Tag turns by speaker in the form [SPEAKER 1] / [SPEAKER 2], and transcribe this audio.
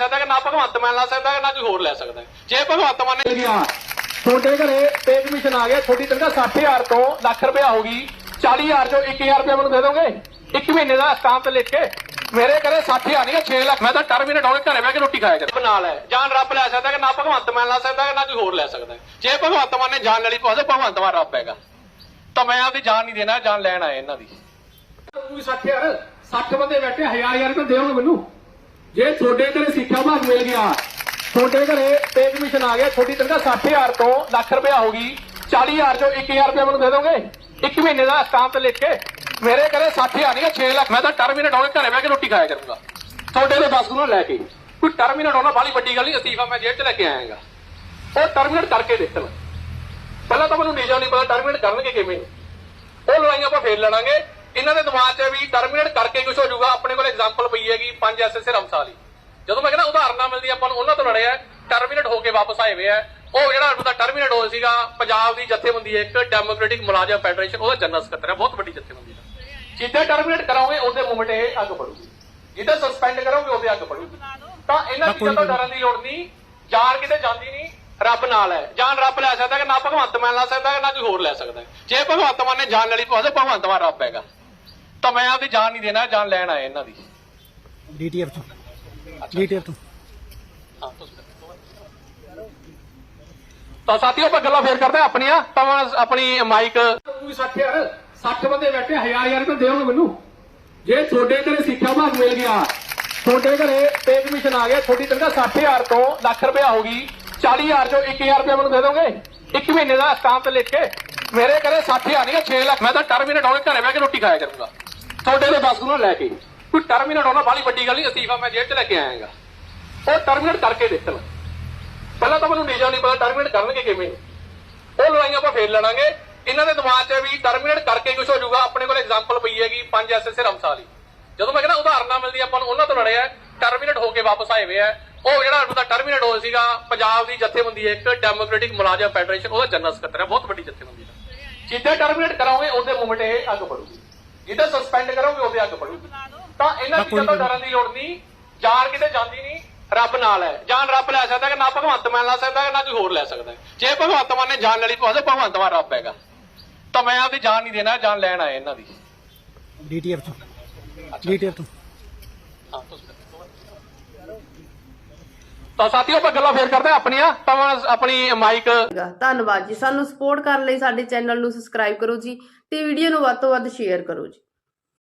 [SPEAKER 1] ਸਕਦਾ ਕਿ ਨਾ ਭਗਵੰਤ ਮਾਨ ਲਾ ਸਕਦਾ ਕਿ ਨਾ ਕੋਈ ਹੋਰ ਲੈ ਸਕਦਾ? ਜੇ ਭਗਵੰਤ ਮਾਨ ਨੇ
[SPEAKER 2] ਗਿਆ। ਤੁਹਾਡੇ ਘਰੇ ਪੇ ਕਮਿਸ਼ਨ ਆ ਗਿਆ ਤੁਹਾਡੀ ਤਨਖਾਹ 60000 ਤੋਂ ਲੱਖ ਰੁਪਇਆ ਹੋ ਗਈ। 40000 ਚੋਂ 1000 ਰੁਪਇਆ ਮੈਨੂੰ ਦੇ ਦੋਗੇ? ਇੱਕ ਮਹੀਨੇ ਦਾ ਸਟਾਂਪ ਤੇ ਲਿਖ ਕੇ ਮੇਰੇ ਘਰੇ 60000 ਨਹੀਂ 6 ਲੱਖ। ਮੈਂ ਤਾਂ ਟਰਮੀਨੇਟ ਹੋ ਕੇ ਘਰੇ ਬਹਿ ਕੇ ਰੋਟੀ ਖਾਇਆ ਕਰ।
[SPEAKER 1] ਨਾਲ ਹੈ। ਜਾਨ ਰੱਬ ਲੈ ਸਕਦਾ ਕਿ ਨਾ ਭਗਵੰਤ ਮਾਨ ਲਾ ਸਕਦਾ ਕਿ ਨਾ ਕੋਈ ਹੋਰ ਲੈ ਸਕਦਾ? ਜੇ ਭਗਵੰਤ ਮਾਨ ਨੇ ਜਾਨ ਲੈ ਲਈ ਪਾਸੇ ਭਗਵੰਤ ਮਾਨ ਰੱਬ ਹੈਗਾ। ਤਾਂ ਮੈਂ ਆਪਦੀ ਜਾਨ ਨਹੀਂ ਦੇਣਾ ਜਾਨ ਲੈਣ ਆਇਆ ਇਹਨਾਂ ਦੀ।
[SPEAKER 2] ਕੋਈ 60000 60 ਬੰਦੇ ਬੈਠੇ 1000 1000 ਰੁਪਏ ਦਿਓਗੇ ਮੈਨੂੰ? ਜੇ ਤੁਹਾਡੇ ਘਰੇ ਸਿੱਖਿਆ ਭਾਗ ਮਿਲ ਗਿਆ, ਤੁਹਾਡੇ ਘਰੇ ਪੇ ਕਮਿਸ਼ਨ ਆ ਗਿਆ, ਤੁਹਾਡੀ ਤਨਖਾਹ 60000 ਤੋਂ ਲੱਖ ਰੁਪਇਆ ਹੋ ਗਈ 40000 ਚੋਂ 1000 ਰੁਪਇਆ ਮੈਨੂੰ ਦੇ ਦੋਗੇ? ਇੱਕ ਮਹੀਨੇ ਦਾ ਸਟਾਂਪ ਲਿਖ ਕੇ ਮੇਰੇ ਘਰੇ 60000 ਨਹੀਂ 6 ਲੱਖ, ਮੈਂ ਤਾਂ ਟਰਮੀਨੇਟ ਹੋ ਕੇ ਘਰੇ ਬਹਿ ਕੇ ਰੋਟੀ ਖਾਇਆ ਕਰੂੰਗਾ। ਤੁਹਾਡੇ ਦੇ ਬਸ ਨੂੰ ਲੈ ਕੇ। ਕੋਈ ਟਰਮੀਨੇਟ ਹੋਣਾ ਬਾਲੀ ਵੱਡੀ ਗੱਲ ਨਹੀਂ, ਅਸੀਫਾ ਮੈਂ ਜੇਲ੍ਹ 'ਚ ਲੈ ਕੇ ਆਇਆਗਾ ਉਹ ਟਰਮੀਨੇਟ ਕਰਕੇ ਦੇਖਣ ਪਹਿਲਾਂ ਤਾਂ ਮੈਨੂੰ ਨੀਜਾ ਨਹੀਂ ਪਤਾ ਟਰਮੀਨੇਟ ਕਰਨਗੇ ਕਿਵੇਂ। ਉਹ ਲੜਾਈਆਂ ਆਪਾਂ ਫੇਰ ਲੜਾਂਗੇ। ਇਹਨਾਂ ਦੇ ਦਿਮਾਗ 'ਚ ਵੀ ਟਰਮੀਨੇਟ ਕਰਕੇ ਕੁਝ ਹੋ ਜਾਊਗਾ। ਆਪਣੇ ਕੋਲ ਐਗਜ਼ਾਮਪਲ ਪਈ ਹੈਗੀ 5 ਐਸਐਸਏ ਰਮਸਾਲੀ। ਜਦੋਂ ਮੈਂ ਕਹਿੰਦਾ ਉਦਾਹਰਨਾਂ ਮਿਲਦੀ ਆਪਾਂ ਨੂੰ ਉਹਨਾਂ ਤੋਂ ਲੜਿਆ ਟਰਮੀਨੇਟ ਹੋ ਕੇ ਵਾਪਸ ਆਏ ਹੋਏ ਆ। ਉਹ ਜਿਹੜਾ ਉਹਦਾ ਟਰਮੀਨੇਟ ਹੋਇਆ ਸੀਗਾ ਪੰਜਾਬ ਦੀ ਜਥੇਬੰਦੀ ਇੱਕ ਡੈਮੋਕ੍ਰੈਟਿਕ ਮੁਲਾਜ਼ਮ ਫੈਡਰੇਸ਼ਨ ਉਹਦਾ ਜਨਰਲ ਸਕੱਤਰ ਹੈ ਬਹੁਤ ਵੱਡੀ ਜਥੇਬੰਦੀ ਹੈ। ਜਿੱਦਾਂ ਟਰਮੀਨੇਟ ਕਰਾਓਗੇ ਉਹਦੇ ਮੂਵਮੈਂਟ ਇਹ ਅੱਗ ਪੜੂਗੀ ਜਿੱਦਾਂ ਸਸਪੈਂਡ ਕਰੋਗੇ ਉਹਦੇ ਅੱਗ ਪੜੂਗੀ ਤਾਂ ਇਹਨਾਂ ਚੀਜ਼ਾਂ ਤੋਂ ਡਰਨ ਦੀ ਲੋੜ ਨਹੀਂ ਜਾਨ ਕਿਤੇ ਜਾਂਦੀ ਨਹੀਂ ਰੱਬ ਨਾਲ ਹੈ। ਜਾਨ ਰੱਬ ਲੈ ਸਕਦਾ ਕਿ ਨਾ ਭਗਵੰਤ ਮਾਨ ਲਾ ਸਕਦਾ ਕਿ ਨਾ ਕੋਈ ਹੋਰ ਲੈ ਸਕਦਾ ਜੇ ਭਗਵੰਤ ਮਾਨ ਨੇ ਜਾਨ ਲੈ ਲਈ ਭਗਵੰਤ ਮਾਨ ਰੱਬ ਹੈਗਾ। ਤਾਂ ਮੈਂ ਆਪਦੀ ਜਾਨ ਨਹੀਂ ਦੇਣਾ ਜਾਨ ਲੈਣ ਆਇਆ ਇਹਨਾਂ ਦੀ।
[SPEAKER 3] ਡੀਟੀਐਫ ਤੋਂ। ਡੀਟੀਐਫ ਤੋਂ।
[SPEAKER 1] ਤਾਂ ਸਾਥੀਓ ਆਪਾਂ ਗੱਲਾਂ ਫੇਰ ਕਰਦੇ ਆਪਣੀਆਂ। ਤਾਂ ਆਪਣੀ ਮਾਈਕ
[SPEAKER 2] ਕੋਈ 60000 60 ਬੰਦੇ ਬੈਠੇ 1000 1000 ਰੁਪਏ ਦਿਓਗੇ ਮੈਨੂੰ। ਜੇ ਤੁਹਾਡੇ ਘਰੇ ਸਿੱਖਿਆ ਭਾਗ ਮਿਲ ਗਿਆ ਤੁਹਾਡੇ ਘਰੇ ਪੇ ਕਮਿਸ਼ਨ ਆ ਗਿਆ ਤੁਹਾਡੀ ਤਨਖਾਹ 60000 ਤੋਂ ਲੱਖ ਰੁਪਇਆ ਹੋ ਗਈ 40000 ਚੋਂ 1000 ਰੁਪਇਆ ਮੈਨੂੰ ਦੇ ਦੋਗੇ? ਇੱਕ ਮਹੀਨੇ ਦਾ ਸਟਾਂਪ ਲਿਖ ਕੇ ਮੇਰੇ ਘਰੇ 60000 ਨਹੀਂ 6 ਲੱਖ। ਮੈਂ ਤਾਂ ਟਰਮੀਨੇਟ ਹੋ ਕੇ ਘਰੇ ਬਹਿ ਕੇ ਰੋਟੀ ਖਾਇਆ ਕਰੂੰਗਾ। ਤੁਹਾਡੇ ਦੇ ਬਸ ਨੂੰ ਲੈ ਕੇ ਕੋਈ ਟਰਮੀਨੇਟ ਹੋਣਾ ਬਾਲੀ ਵੱਡੀ ਗੱਲ ਨਹੀਂ, ਅਸਤੀਫਾ ਮੈਂ ਜੇਲ੍ਹ 'ਚ ਲੈ ਕੇ ਆਇਆਗਾ। ਉਹ ਟਰਮੀਨੇਟ ਕਰਕੇ ਦੇਖਣ ਪਹਿਲਾਂ ਤਾਂ ਮੈਨੂੰ ਨੀਜਾ ਨਹੀਂ ਪਤਾ ਟਰਮੀਨੇਟ ਕਰਨਗੇ ਕਿਵੇਂ। ਉਹ ਲੜਾਈਆਂ ਆਪਾਂ ਫੇਰ ਲੜਾਂਗੇ। ਇਹਨਾਂ ਦੇ ਦਿਮਾਗ 'ਚ ਵੀ ਟਰਮੀਨੇਟ ਕਰਕੇ ਕੁਝ ਹੋ ਜਾਊਗਾ। ਆਪਣੇ ਕੋਲ ਐਗਜ਼ਾਮਪਲ ਪਈ ਹੈਗੀ 5 ਐਸਐਸਏ ਰਮਸਾਲੀ। ਜਦੋਂ ਮੈਂ ਕਹਿੰਦਾ ਉਦਾਹਰਨਾਂ ਮਿਲਦੀ ਆਪਾਂ ਨੂੰ ਉਹਨਾਂ ਤੋਂ ਲੜਿਆ। ਟਰਮੀਨੇਟ ਹੋ ਕੇ ਵਾਪਸ ਆਏ ਹੋਏ ਆ। ਉਹ ਜਿਹੜਾ ਉਹਦਾ ਟਰਮੀਨੇਟ ਹੋਇਆ ਸੀਗਾ, ਪੰਜਾਬ ਦੀ ਜਥੇਬੰਦੀ ਹੈ ਇੱਕ ਡੈਮੋਕ੍ਰੈਟਿਕ ਮੁਲਾਜ਼ਮ ਫੈਡਰੇਸ਼ਨ ਉਹਦਾ ਜਨਰਲ ਸਕੱਤਰ ਹੈ। ਬਹੁਤ ਵੱਡੀ ਜਥੇਬੰਦੀ ਹੈ। ਜਿੱਦਾਂ ਟਰਮੀਨੇਟ ਕਰਾਓਗੇ, ਉਹਦੇ ਮੂਵਮੈਂਟ ਇਹ ਅੱਗ ਬੜੂਗੀ ਜਿੱਦਾਂ ਸਸਪੈਂਡ ਕਰੋਗੇ ਉਹਦੇ ਅੱਗ ਪੜੂਗੀ ਤਾਂ ਇਹਨਾਂ ਚੀਜ਼ਾਂ ਤੋਂ ਡਰਨ ਦੀ ਲੋੜ ਨਹੀਂ। ਜਾਨ ਕਿਤੇ ਜਾਂਦੀ ਨਹੀਂ ਰੱਬ ਨਾਲ ਹੈ। ਜਾਨ ਰੱਬ ਲੈ ਸਕਦਾ ਕਿ ਨਾ ਭਗਵੰਤ ਮਾਨ ਲਾ ਸਕਦਾ ਕਿ ਨਾ ਕੋਈ ਹੋਰ ਲੈ ਸਕਦਾ। ਜੇ ਭਗਵੰਤ ਮਾਨ ਨੇ ਜਾਨ ਲੈ ਲਈ ਪਾਸੇ ਭਗਵੰਤ ਮਾਨ ਰੱਬ ਹੈਗਾ। ਤਾਂ ਮੈਂ ਆਪਦੀ ਜਾਨ ਨਹੀਂ ਦੇਣਾ ਜਾਨ ਲੈਣ ਆਇਆ ਇਹਨਾਂ ਦੀ।
[SPEAKER 3] ਡੀਟੀਐਫ ਤੋਂ। ਡੀਟੀਐਫ ਤੋਂ।
[SPEAKER 1] ਹਾਂ, ਤੁਸੀਂ। ਤਾਂ ਸਾਥੀਓ ਆਪਾਂ ਗੱਲਾਂ ਫੇਰ ਕਰਦੇ ਹਾਂ ਆਪਣੀਆਂ। ਤਾਂ ਆਪਣੀ ਮਾਈਕ
[SPEAKER 4] ਧੰਨਵਾਦ ਜੀ। ਸਾਨੂੰ ਸਪੋਰਟ ਕਰਨ ਲਈ ਸਾਡੇ ਚੈਨਲ ਨੂੰ ਸਬਸਕ੍ਰਾਈਬ ਕਰੋ ਜੀ ਤੇ ਵੀਡੀਓ ਨੂੰ ਵੱਧ ਤੋਂ ਵੱਧ ਸ਼ੇਅਰ ਕਰੋ ਜੀ।